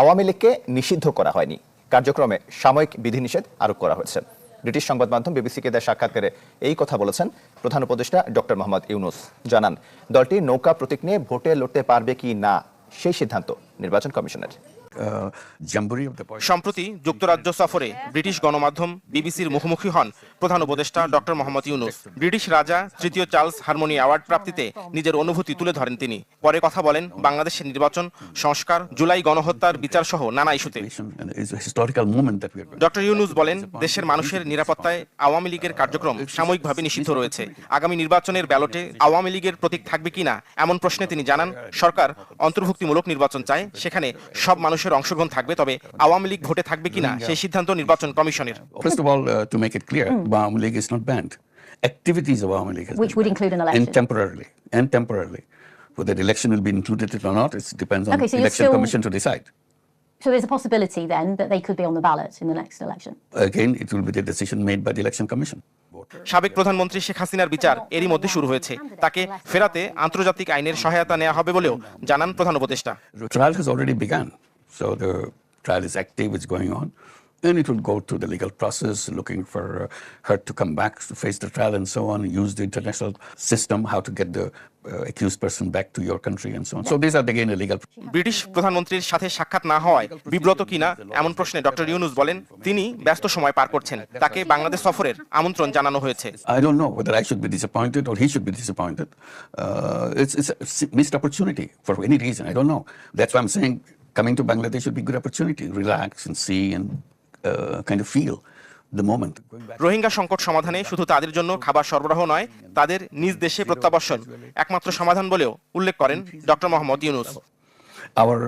আওয়ামী লীগকে নিষিদ্ধ করা হয়নি। কার্যক্রমে সাময়িক বিধিনিষেধ আরোপ করা হয়েছে। ব্রিটিশ সংবাদ মাধ্যম বিবিসিকে দেয় সাক্ষাৎকারে এই কথা বলেছেন প্রধান উপদেষ্টা ডক্টর মোহাম্মদ ইউনুস। জানান, দলটি নৌকা প্রতীক নিয়ে ভোটে লড়তে পারবে কি না? সেই সিদ্ধান্ত নির্বাচন কমিশনের. সম্প্রতি যুক্তরাজ্য সফরে ব্রিটিশ গণমাধ্যম বিবিসির মুখোমুখি হন প্রধান উপদেষ্টা ডক্টর মোহাম্মদ ইউনুস। ব্রিটিশ রাজা তৃতীয় চার্লস হারমোনি অ্যাওয়ার্ড প্রাপ্তিতে নিজের অনুভূতি তুলে ধরেন তিনি। পরে কথা বলেন বাংলাদেশের নির্বাচন, সংস্কার, জুলাই গণহত্যার বিচার সহ নানা ইস্যুতে. ডক্টর ইউনুস বলেন, দেশের মানুষের নিরাপত্তায় আওয়ামী লীগের কার্যক্রম সাময়িকভাবে নিষিদ্ধ রয়েছে। আগামী নির্বাচনের ব্যালটে আওয়ামী লীগের প্রতীক থাকবে কিনা এমন প্রশ্নে তিনি জানান, সরকার অন্তর্ভুক্তিমূলক নির্বাচন চায় সেখানে সব মানুষের অংশগ্রহণ থাকবে তবে আওয়ামী লীগ ভোটে থাকবে কিনা সেই সিদ্ধান্ত নির্বাচন কমিশনের First of all, uh, to make it clear, Awami League is not banned. Activities of Awami League has Which been would banned. include an election. And temporarily, and temporarily. Whether the election will be included it or not, it depends on Okay, so the you're election still- commission to decide. So there's a possibility then that they could be on the ballot in the next election. Again, it will be the decision made by the election commission. সাবেক প্রধানমন্ত্রী শেখ হাসিনার বিচার এরই মধ্যে শুরু হয়েছে তাকে ফেরাতে আন্তর্জাতিক আইনের সহায়তা নেওয়া হবে বলেও জানান প্রধান উপদেষ্টা trial has already begun. So the trial is active, it's going. And it will go through the legal process, looking for uh, her to come back to face the trial and so on, use the international system, how to get the uh, accused person back to your country and so on. So these are again the legal British প্রধানমন্ত্রীর সাথে সাক্ষাৎ না হওয়ায় বিব্রত কিনা এমন প্রশ্নে doctor Yunus বলেন তিনি ব্যস্ত সময় পার করছেন তাকে বাংলাদেশ সফরের আমন্ত্রণ জানানো হয়েছে I don't know whether I should be disappointed or he should be disappointed. Uh, it's, it's a missed opportunity for any reason. I don't know. That's why I'm saying coming to Bangladesh should be a good opportunity. Relax and see and uh, kind of feel the moment. Rohingya সংকট সমাধানে শুধু তাদের জন্য খাবার সরবরাহ নয় তাদের নিজ দেশে প্রত্যাবর্ষণ একমাত্র সমাধান বলেও উল্লেখ করেন ডক্টর মোহাম্মদ ইউনুস Our